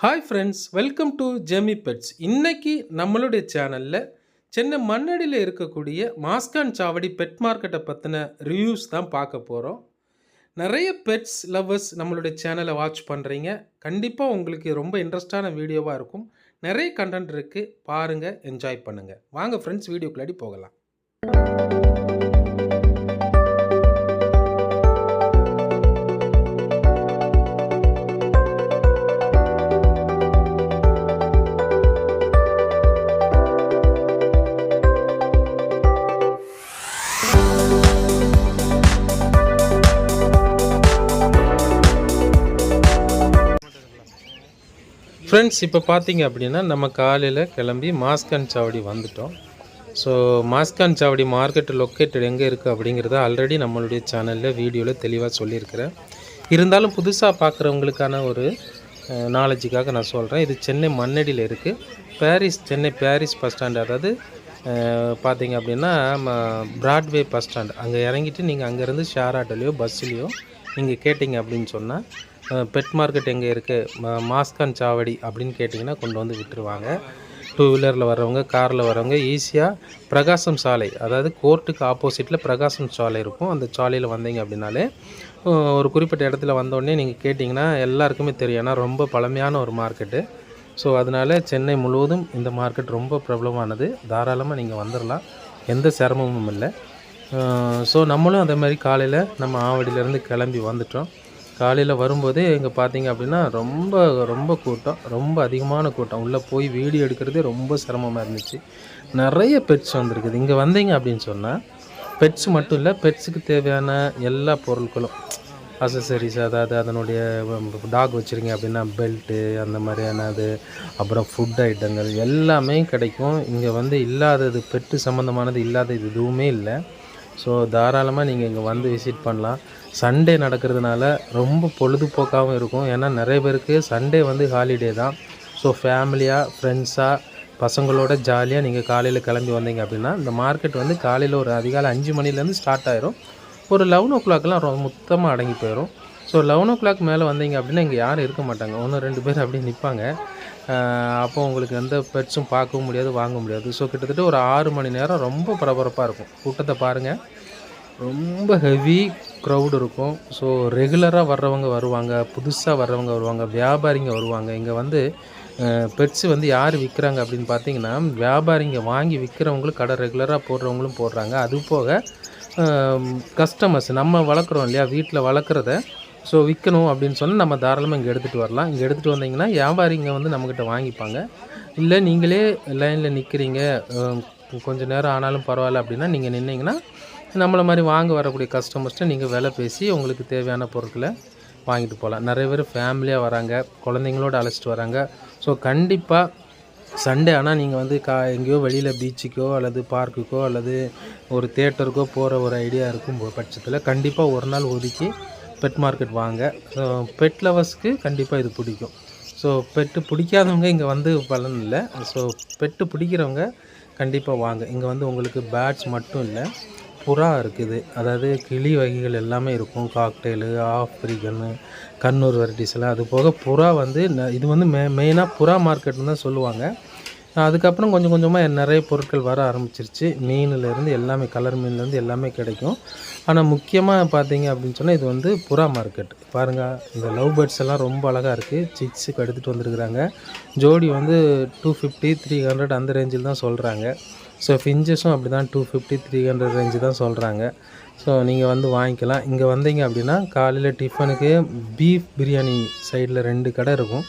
Hi friends welcome to Jemi pets இன்றைக்கி நம்மளுடைய சேனலில் சென்னை மண்ணடியில் இருக்கக்கூடிய மாஸ்கான் சாவடி பெட் மார்க்கெட்டை பற்றின ரிவ்யூஸ் தான் பார்க்க போகிறோம் நிறைய பெட்ஸ் லவ்வர்ஸ் நம்மளுடைய சேனலை வாட்ச் பண்ணுறீங்க கண்டிப்பாக உங்களுக்கு ரொம்ப இன்ட்ரெஸ்டான வீடியோவாக இருக்கும். நிறைய கண்டென்ட் இருக்குது பாருங்கள் என்ஜாய் பண்ணுங்கள் வாங்க ஃப்ரெண்ட்ஸ் வீடியோக்குள்ளாடி போகலாம். ஃப்ரெண்ட்ஸ் இப்போ பார்த்தீங்க அப்படின்னா நம்ம காலையில் கிளம்பி மாஸ்கான் சாவடி வந்துட்டோம். ஸோ மாஸ்கான் சாவடி மார்க்கெட் லொக்கேட்டட் எங்கே இருக்குது அப்படிங்கிறத ஆல்ரெடி நம்மளுடைய சேனலில் வீடியோவில் தெளிவாக சொல்லியிருக்கிறேன். இருந்தாலும் புதுசாக பார்க்குறவங்களுக்கான ஒரு நாலேஜுக்காக நான் சொல்கிறேன் இது சென்னை மண்ணடியில் இருக்குது Paris Chennai Paris bus stand அதாவது பார்த்தீங்க அப்படின்னா பிராட்வே பஸ் ஸ்டாண்ட் அங்கே இறங்கிட்டு நீங்கள் அங்கேருந்து ஷேர் ஆட்டோலையோ பஸ்ஸுலேயோ நீங்கள் கேட்டிங்க அப்படின்னு சொன்னால் பெட் மார்க்கெட் எங்கே இருக்குது மாஸ்கான் சாவடி அப்படின்னு கேட்டிங்கன்னா கொண்டு வந்து விட்டுருவாங்க. டூ வீலரில் வரவங்க காரில் வரவங்க ஈஸியாக பிரகாசம் சாலை அதாவது கோர்ட்டுக்கு ஆப்போசிட்டில் பிரகாசம் சாலை இருக்கும். அந்த சாலையில் வந்தீங்க அப்படின்னாலே ஒரு குறிப்பிட்ட இடத்துல வந்தோடனே நீங்கள் கேட்டிங்கன்னா எல்லாருக்குமே தெரியும். ஏன்னா ரொம்ப பழமையான ஒரு மார்க்கெட்டு ஸோ அதனால் சென்னை முழுவதும் இந்த மார்க்கெட் ரொம்ப பிரபலமானது. தாராளமாக நீங்கள் வந்துடலாம் எந்த சிரமமும் இல்லை. ஸோ நம்மளும் அதே மாதிரி காலையில் நம்ம ஆவடியிலேருந்து கிளம்பி வந்துட்டோம். காலையில் வரும்போதே இங்கே பார்த்தீங்க அப்படின்னா ரொம்ப ரொம்ப கூட்டம். ரொம்ப அதிகமான கூட்டம். உள்ளே போய் வீடியோ எடுக்கிறதே ரொம்ப சிரமமாக இருந்துச்சு. நிறைய பெட்ஸ் வந்திருக்குது. இங்கே வந்தீங்க அப்படின்னு சொன்னால் பெட்ஸ் மட்டும் இல்லை பெட்ஸுக்கு தேவையான எல்லா பொருட்களும். அசசரிஸ் அதாவது அதனுடைய டாக் வச்சுருங்க அப்படின்னா பெல்ட்டு அந்த மாதிரியானது அப்புறம் ஃபுட் ஐட்டங்கள் எல்லாமே கிடைக்கும். இங்கே வந்து இல்லாதது பெட்டு சம்மந்தமானது இல்லாதது எதுவுமே இல்லை. ஸோ தாராளமாக நீங்கள் இங்கே வந்து விசிட் பண்ணலாம். சண்டே நடக்கிறதுனால ரொம்ப பொழுதுபோக்காகவும் இருக்கும். ஏன்னா நிறைய பேருக்கு சண்டே வந்து ஹாலிடே தான். ஸோ ஃபேமிலியாக ஃப்ரெண்ட்ஸாக பசங்களோட ஜாலியாக நீங்கள் காலையில் கிளம்பி வந்தீங்க அப்படின்னா இந்த மார்க்கெட் வந்து காலையில் ஒரு அதிகாலை அஞ்சு மணிலேருந்து ஸ்டார்ட் ஆயிரும். ஒரு லெவன் ஓ கிளாக்லாம் ரொம்ப மொத்தமாக அடங்கி போயிடும் ஸோ லெவன் ஓ கிளாக் மேலே வந்தீங்க அப்படின்னா இங்கே யாரும் இருக்க மாட்டாங்க. ஒன்று ரெண்டு பேர் அப்படியே நிற்பாங்க அப்போ உங்களுக்கு எந்த பெட்ஸும் பார்க்கவும் முடியாது வாங்க முடியாது. ஸோ கிட்டத்தட்ட ஒரு ஆறு மணி நேரம் ரொம்ப பரபரப்பாக இருக்கும். கூட்டத்தை பாருங்கள் ரொம்ப ஹெவி க்ரௌட் இருக்கும். ஸோ ரெகுலராக வர்றவங்க வருவாங்க புதுசாக வர்றவங்க வருவாங்க வியாபாரிங்க வருவாங்க. இங்கே வந்து பெட்ஸு வந்து யார் விற்கிறாங்க அப்படின்னு பார்த்தீங்கன்னா வியாபாரிங்க வாங்கி விற்கிறவங்களும் கடை ரெகுலராக போடுறவங்களும் போடுறாங்க. அது போக கஸ்டமர்ஸ் நம்ம வளர்க்குறோம் இல்லையா வீட்டில் வளர்க்குறத ஸோ விற்கணும் அப்படின்னு சொன்னால் நம்ம தாராளமாக இங்கே எடுத்துகிட்டு வரலாம். இங்கே எடுத்துகிட்டு வந்தீங்கன்னா வியாபாரிங்க வந்து நம்மக்கிட்ட வாங்கிப்பாங்க. இல்லை நீங்களே லைனில் நிற்கிறீங்க கொஞ்சம் நேரம் ஆனாலும் பரவாயில்ல அப்படின்னா நீங்கள் நின்னீங்கன்னா நம்மளை மாதிரி வாங்க வரக்கூடிய கஸ்டமர்ஸ்ட்டு நீங்கள் விலை பேசி உங்களுக்கு தேவையான பொருட்களை வாங்கிட்டு போகலாம். நிறைய பேர் ஃபேமிலியாக வராங்க குழந்தைங்களோட அழைச்சிட்டு வராங்க. ஸோ கண்டிப்பாக சண்டே ஆனால் நீங்கள் வந்து கா எங்கேயோ வெளியில் பீச்சுக்கோ அல்லது பார்க்குக்கோ அல்லது ஒரு தேட்டருக்கோ போகிற ஒரு ஐடியா இருக்கும் பட்சத்தில் கண்டிப்பாக ஒரு நாள் ஒதுக்கி பெட் மார்க்கெட் வாங்க. பெட் லவர்ஸ்க்கு கண்டிப்பாக இது பிடிக்கும். ஸோ பெட்டு பிடிக்காதவங்க இங்கே வந்து பலன் இல்லை ஸோ பெட்டு பிடிக்கிறவங்க கண்டிப்பாக வாங்க. இங்கே வந்து உங்களுக்கு பேட்ஸ் மட்டும் இல்லை புறா இருக்குது. அதாவது கிளி வகைகள் எல்லாமே இருக்கும். காக்டெயிலு ஆஃப்ரிக்கன்னு கண்ணூர் வெரைட்டிஸ் எல்லாம். அது போக புறா வந்து இது வந்து மெ மெயினாக புறா மார்க்கெட்னு தான் சொல்லுவாங்க. அதுக்கப்புறம் கொஞ்சம் கொஞ்சமாக நிறைய பொருட்கள் வர ஆரம்பிச்சிருச்சு. மீன்லேருந்து எல்லாமே கலர் மீன்லேருந்து எல்லாமே கிடைக்கும். ஆனால் முக்கியமாக பார்த்தீங்க அப்படின்னு சொன்னால் இது வந்து புறா மார்க்கெட் பாருங்கள் இந்த லவ் பேர்ட்ஸ் எல்லாம் ரொம்ப அழகாக இருக்குது சிக்ஸுக்கு எடுத்துகிட்டு வந்திருக்கிறாங்க. ஜோடி வந்து டூ ஃபிஃப்டி த்ரீ ஹண்ட்ரட் அந்த ரேஞ்சில் தான் சொல்கிறாங்க ஸோ ஃபிஞ்சஸும் அப்படி தான் two fifty three hundred range தான் சொல்கிறாங்க ஸோ நீங்கள் வந்து வாங்கிக்கலாம். இங்கே வந்தீங்க அப்படின்னா காலையில் டிஃபனுக்கு பீஃப் பிரியாணி சைடில் ரெண்டு கடை இருக்கும்.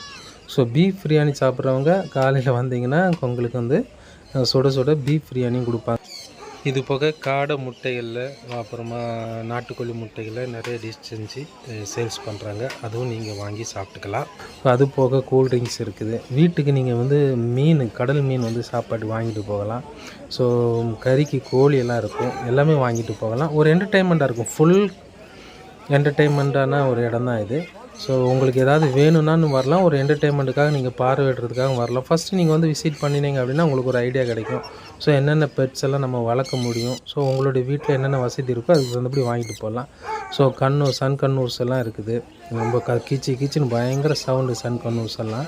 ஸோ பீஃப் பிரியாணி சாப்பிட்றவங்க காலையில் வந்தீங்கன்னா உங்களுக்கு வந்து சுட சுட பீஃப் பிரியாணியும் கொடுப்பாங்க. இது போக காடை முட்டைகளில் அப்புறமா நாட்டுக்கோழி முட்டைகளில் நிறைய டிஷ் செஞ்சு சேல்ஸ் பண்ணுறாங்க அதுவும் நீங்கள் வாங்கி சாப்பிட்டுக்கலாம். அது போக கூல்ட்ரிங்க்ஸ் இருக்குது. வீட்டுக்கு நீங்கள் வந்து மீன் கடல் மீன் வந்து சாப்பாடு வாங்கிட்டு போகலாம். ஸோ கறிக்கு கோழி எல்லாம் இருக்கும். எல்லாமே வாங்கிட்டு போகலாம். ஒரு என்டர்டெயின்மெண்ட்டாக இருக்கும். ஃபுல் என்டர்டெயின்மெண்ட்டான ஒரு இடம் தான் இது. ஸோ உங்களுக்கு ஏதாவது வேணும்னான்னு வரலாம். ஒரு என்டர்டெயின்மெண்ட்டுக்காக நீங்கள் பார்வையிடுறதுக்காக வரலாம். ஃபஸ்ட்டு நீங்கள் வந்து விசிட் பண்ணினீங்க அப்படின்னா உங்களுக்கு ஒரு ஐடியா கிடைக்கும். ஸோ என்னென்ன பெட்ஸ் எல்லாம் நம்ம வளர்க்க முடியும்? ஸோ உங்களுடைய வீட்டில் என்னென்ன வசதி இருக்கோ அதுக்கு தகுந்தபடி வாங்கிட்டு போகலாம் ஸோ கண்ணூர் சன் கண்ணூர்ஸ் எல்லாம் இருக்குது. ரொம்ப க கீச்சு கீச்சுன்னு பயங்கர சவுண்டு சன் கண்ணூர்ஸ் எல்லாம்.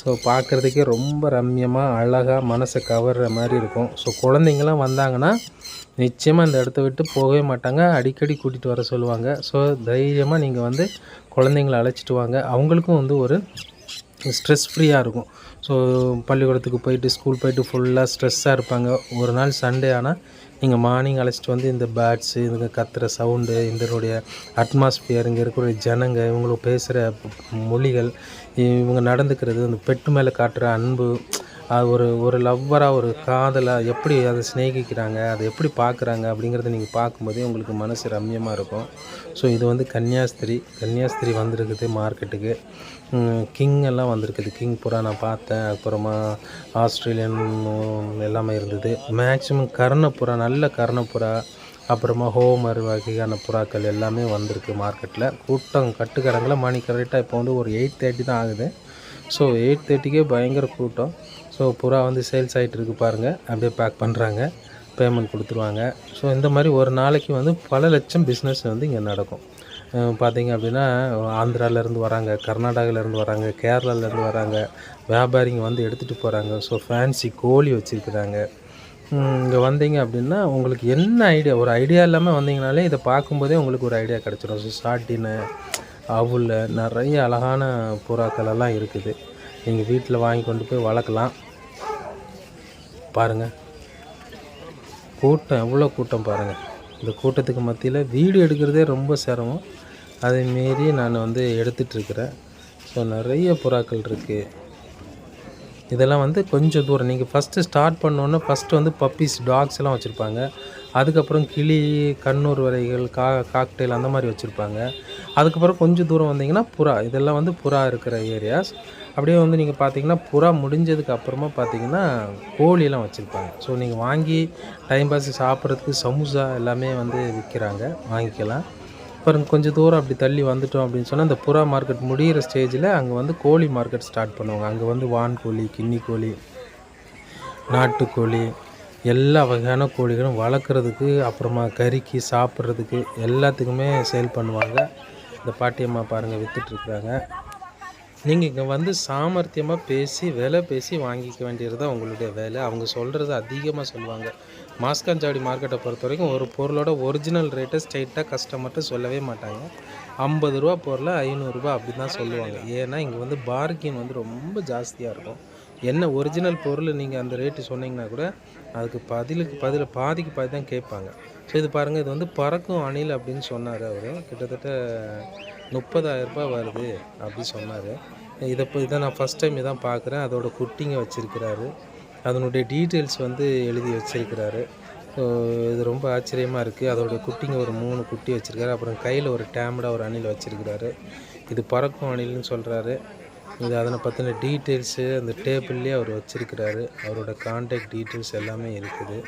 ஸோ பார்க்குறதுக்கே ரொம்ப ரம்யமாக அழகாக மனசை கவர்ற மாதிரி இருக்கும். ஸோ குழந்தைங்களாம் வந்தாங்கன்னா நிச்சயமாக இந்த இடத்த விட்டு போகவே மாட்டாங்க. அடிக்கடி கூட்டிகிட்டு வர சொல்லுவாங்க. ஸோ தைரியமாக நீங்கள் வந்து குழந்தைங்கள அழைச்சிட்டு வாங்க. அவங்களுக்கும் வந்து ஒரு ஸ்ட்ரெஸ் ஃப்ரீயாக இருக்கும். ஸோ பள்ளிக்கூடத்துக்கு போயிட்டு ஸ்கூல் போயிட்டு ஃபுல்லாக ஸ்ட்ரெஸ்ஸாக இருப்பாங்க. ஒரு நாள் சண்டே ஆனால் நீங்கள் மார்னிங் அழைச்சிட்டு வந்து இந்த பேட்ஸு இதுங்க கத்துற சவுண்டு இதனுடைய அட்மாஸ்பியர் இங்கே இருக்கிற ஜனங்க இவங்களுக்கு பேசுகிற மொழிகள் இவங்க நடந்துக்கிறது இந்த பெட்டு மேலே காட்டுற அன்பு அது ஒரு ஒரு லவ்வராக ஒரு காதலாக எப்படி அதை சிநேகிக்கிறாங்க அதை எப்படி பார்க்குறாங்க அப்படிங்கிறத நீங்கள் பார்க்கும்போதே உங்களுக்கு மனசு ரம்யமாக இருக்கும். ஸோ இது வந்து கன்னியாஸ்திரி கன்னியாஸ்திரி வந்திருக்குது மார்க்கெட்டுக்கு. கிங் எல்லாம் வந்திருக்குது. கிங் புறா நான் பார்த்தேன். அப்புறமா ஆஸ்திரேலியன் எல்லாமே இருந்தது. மேக்ஸிமம் கர்ணப்புறா நல்ல கர்ணப்புறா அப்புறமா ஹோமர் வகையான புறாக்கள் எல்லாமே வந்திருக்கு மார்க்கெட்டில் கூட்டம் கட்டுக்கடங்கில் மணி கரெக்டாக இப்போ வந்து ஒரு எயிட் தேர்ட்டி தான் ஆகுது. ஸோ எயிட் தேர்ட்டிக்கே பயங்கர கூட்டம். ஸோ புறா வந்து சேல்ஸ் ஆகிட்டு இருக்கு பாருங்கள் அப்படியே பேக் பண்ணுறாங்க பேமெண்ட் கொடுத்துருவாங்க. ஸோ இந்த மாதிரி ஒரு நாளைக்கு வந்து பல லட்சம் பிஸ்னஸ் வந்து இங்கே நடக்கும். பார்த்திங்க பார்த்தீங்க அப்படின்னா ஆந்திராவிலேருந்து வராங்க கர்நாடகாவிலேருந்து வராங்க கேரளாவிலேருந்து வராங்க வியாபாரிங்க வந்து எடுத்துகிட்டு போகிறாங்க ஸோ ஃபேன்சி கோழி வச்சுருக்குறாங்க. இங்கே வந்தீங்க அப்படின்னா உங்களுக்கு என்ன ஐடியா ஒரு ஐடியா இல்லாமல் வந்தீங்கனாலே இதை பார்க்கும்போதே உங்களுக்கு ஒரு ஐடியா கிடச்சிடும் ஸோ சாட்டின்னு அவுல் நிறைய அழகான புறாக்கள் எல்லாம் இருக்குது. நீங்கள் வீட்டில் வாங்கி கொண்டு போய் வளர்க்கலாம். பாருங்கள் கூட்டம் எவ்வளோ கூட்டம் பாருங்கள் இந்த கூட்டத்துக்கு மத்தியில் வீடியோ எடுக்கிறதே ரொம்ப சிரமம். அதை மீறி நான் வந்து எடுத்துகிட்ருக்கிறேன் ஸோ நிறைய புறாக்கள் இருக்குது இதெல்லாம் வந்து கொஞ்சம் தூரம். நீங்கள் ஃபஸ்ட்டு ஸ்டார்ட் பண்ணோன்னே ஃபஸ்ட்டு வந்து பப்பீஸ் டாக்ஸ் எல்லாம் வச்சுருப்பாங்க. அதுக்கப்புறம் கிளி கண்ணூர் வரைகள் கா காக்டெயில் அந்த மாதிரி வச்சுருப்பாங்க. அதுக்கப்புறம் கொஞ்சம் தூரம் வந்தீங்கன்னா புறா. இதெல்லாம் வந்து புறா இருக்கிற ஏரியாஸ் அப்படியே வந்து நீங்கள் பார்த்தீங்கன்னா புறா முடிஞ்சதுக்கு அப்புறமா பார்த்தீங்கன்னா கோழியெல்லாம் வச்சுருப்பாங்க. ஸோ நீங்கள் வாங்கி டைம் பாஸ் சாப்பிட்றதுக்கு சமோசா எல்லாமே வந்து விற்கிறாங்க வாங்கிக்கலாம். அப்புறம் கொஞ்சம் தூரம் அப்படி தள்ளி வந்துட்டோம் அப்படின்னு சொன்னால் அந்த புறா மார்க்கெட் முடிகிற ஸ்டேஜில் அங்கே வந்து கோழி மார்க்கெட் ஸ்டார்ட் பண்ணுவாங்க. அங்கே வந்து வான் கோழி கின்னி கோழி நாட்டுக்கோழி எல்லா வகையான கோழிகளும் வளர்க்குறதுக்கு அப்புறமா கறிக்கு சாப்பிட்றதுக்கு எல்லாத்துக்குமே சேல் பண்ணுவாங்க. இந்த பாட்டியம்மா பாருங்கள் விற்றுட்ருக்குறாங்க நீங்கள் இங்கே வந்து சாமர்த்தியமாக பேசி விலை பேசி வாங்கிக்க வேண்டியது தான் உங்களுடைய வேலை. அவங்க சொல்கிறது அதிகமாக சொல்லுவாங்க. மாஸ்காஞ்சாவடி மார்க்கெட்டை பொறுத்த வரைக்கும் ஒரு பொருளோட ஒரிஜினல் ரேட்டை ஸ்ட்ரைட்டாக கஸ்டமர்கிட்ட சொல்லவே மாட்டாங்க. ஐம்பது ரூபா பொருளை ஐநூறுரூபா அப்படி தான் சொல்லுவாங்க. ஏன்னா இங்கே வந்து பார்கின் வந்து ரொம்ப ஜாஸ்தியாக இருக்கும். என்ன ஒரிஜினல் பொருள் நீங்கள் அந்த ரேட்டு சொன்னீங்கன்னா கூட அதுக்கு பதிலுக்கு பதில் பாதிக்கு பாதி தான் கேட்பாங்க. ஸோ இது பாருங்கள் இது வந்து பறக்கும் அணில் அப்படின்னு சொன்னார் அவர். கிட்டத்தட்ட முப்பதாயிரம் ரூபாய் வருது அப்படி சொன்னார். இதை இப்போ இதை நான் ஃபஸ்ட் டைம் இதான் பார்க்குறேன் அதோட குட்டிங்க வச்சுருக்கிறாரு. அதனுடைய டீட்டெயில்ஸ் வந்து எழுதி வச்சிருக்கிறாரு. ஸோ இது ரொம்ப ஆச்சரியமாக இருக்குது அதோட குட்டிங்க ஒரு மூணு குட்டி வச்சுருக்காரு. அப்புறம் கையில் ஒரு டேம்டாக ஒரு அணில் வச்சுருக்கிறாரு. இது பறக்கும் அணில்னு சொல்கிறாரு இது அதனை பற்றின டீட்டெயில்ஸு அந்த டேபிள்லேயே அவர் வச்சுருக்கிறாரு. அவரோட கான்டாக்ட் டீட்டெயில்ஸ் எல்லாமே இருக்குது.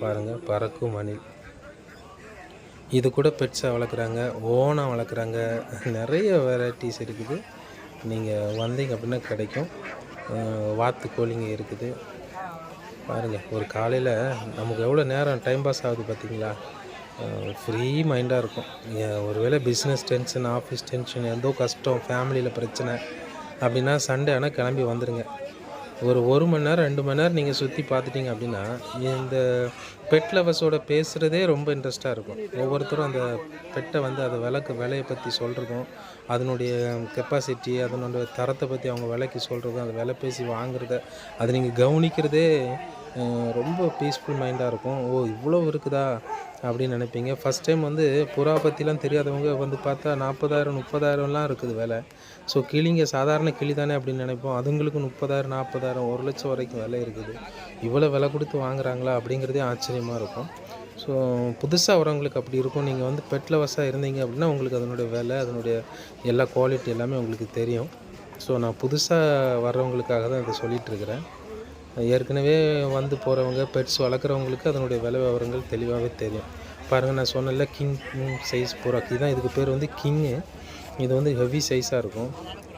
பாருங்கள் பறக்கும் அணில். இது கூட பெட்ஸாக வளர்க்குறாங்க ஓனாக வளர்க்குறாங்க. நிறைய வெரைட்டிஸ் இருக்குது. நீங்கள் வந்தீங்க அப்படின்னா கிடைக்கும். வாத்து கோழிங்க இருக்குது. பாருங்கள் ஒரு காலையில் நமக்கு எவ்வளோ நேரம் டைம் பாஸ் ஆகுது பார்த்தீங்களா? ஃப்ரீ மைண்டாக இருக்கும். ஒரு வேளை பிஸ்னஸ் டென்ஷன் ஆஃபீஸ் டென்ஷன் ஏதோ கஷ்டம் ஃபேமிலியில் பிரச்சனை அப்படின்னா சண்டே ஆனால் கிளம்பி வந்துடுங்க ஒரு ஒரு மணி நேரம் ரெண்டு மணி நேரம் நீங்கள் சுற்றி பார்த்துட்டீங்க அப்படின்னா இந்த பெட் லவர்ஸோட பேசுகிறதே ரொம்ப இன்ட்ரெஸ்ட்டாக இருக்கும். ஒவ்வொருத்தரும் அந்த பெட்டை வந்து அதை விலைக்கு விலையை பற்றி சொல்கிறதும் அதனுடைய கெப்பாசிட்டி அதனுடைய தரத்தை பற்றி அவங்க விலைக்கு சொல்கிறதும் அதை விலை பேசி வாங்குறத அதை நீங்கள் கவனிக்கிறதே ரொம்ப பீஸ்ஃபுல் மைண்டாக இருக்கும். ஓ இவ்வளோ இருக்குதா? அப்படின்னு நினைப்பீங்க. ஃபஸ்ட் டைம் வந்து புறா பற்றிலாம் தெரியாதவங்க வந்து பார்த்தா நாற்பதாயிரம் முப்பதாயிரம்லாம் இருக்குது விலை. ஸோ கிளிங்க சாதாரண கிளி தானே அப்படின்னு நினைப்போம். அதுங்களுக்கு முப்பதாயிரம் நாற்பதாயிரம் ஒரு லட்சம் வரைக்கும் விலை இருக்குது. இவ்வளோ விலை கொடுத்து வாங்குறாங்களா அப்படிங்கிறதே ஆச்சரியமாக இருக்கும். ஸோ புதுசாக வரவங்களுக்கு அப்படி இருக்கும். நீங்கள் வந்து பெட் லவர்ஸாக இருந்தீங்க அப்படின்னா உங்களுக்கு அதனுடைய விலை அதனுடைய எல்லா குவாலிட்டி எல்லாமே உங்களுக்கு தெரியும். ஸோ நான் புதுசாக வர்றவங்களுக்காக தான் இதை சொல்லிகிட்ருக்கிறேன் ஏற்கனவே வந்து போகிறவங்க பெட்ஸ் வளர்க்குறவங்களுக்கு அதனுடைய விலை விவரங்கள் தெளிவாகவே தெரியும். பாருங்கள் நான் சொன்னல கிங் சைஸ் புறா தான் இதுக்கு பேர் வந்து கிங்கு இது வந்து ஹெவி சைஸாக இருக்கும்.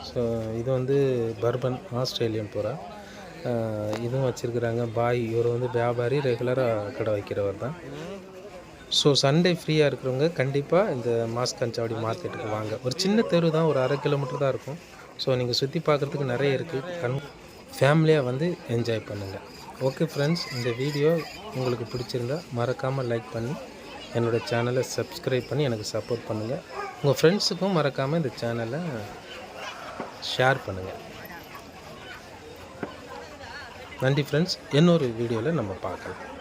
ஸோ இது வந்து பர்பன் ஆஸ்திரேலியன் புறா இதுவும் வச்சுருக்குறாங்க பாய். இவர் வந்து வியாபாரி ரெகுலராக கடை வைக்கிறவர் தான். ஸோ சண்டே ஃப்ரீயாக இருக்கிறவங்க கண்டிப்பாக இந்த மாஸ்கஞ்சாவடி மார்க்கெட்டுக்கு வாங்க. ஒரு சின்ன தெரு தான் ஒரு அரை கிலோமீட்டர் தான் இருக்கும். ஸோ நீங்கள் சுற்றி பார்க்குறதுக்கு நிறைய இருக்குது கண் ஃபேமிலியாக வந்து என்ஜாய் பண்ணுங்கள் ஓகே ஃப்ரெண்ட்ஸ் இந்த வீடியோ உங்களுக்கு பிடிச்சிருந்தா மறக்காமல் லைக் பண்ணி என்னோடய சேனலை சப்ஸ்கிரைப் பண்ணி எனக்கு சப்போர்ட் பண்ணுங்கள் உங்கள் ஃப்ரெண்ட்ஸுக்கும் மறக்காமல் இந்த சேனலை ஷேர் பண்ணுங்கள் நன்றி ஃப்ரெண்ட்ஸ் இன்னொரு வீடியோவில் நம்ம பார்க்கலாம்.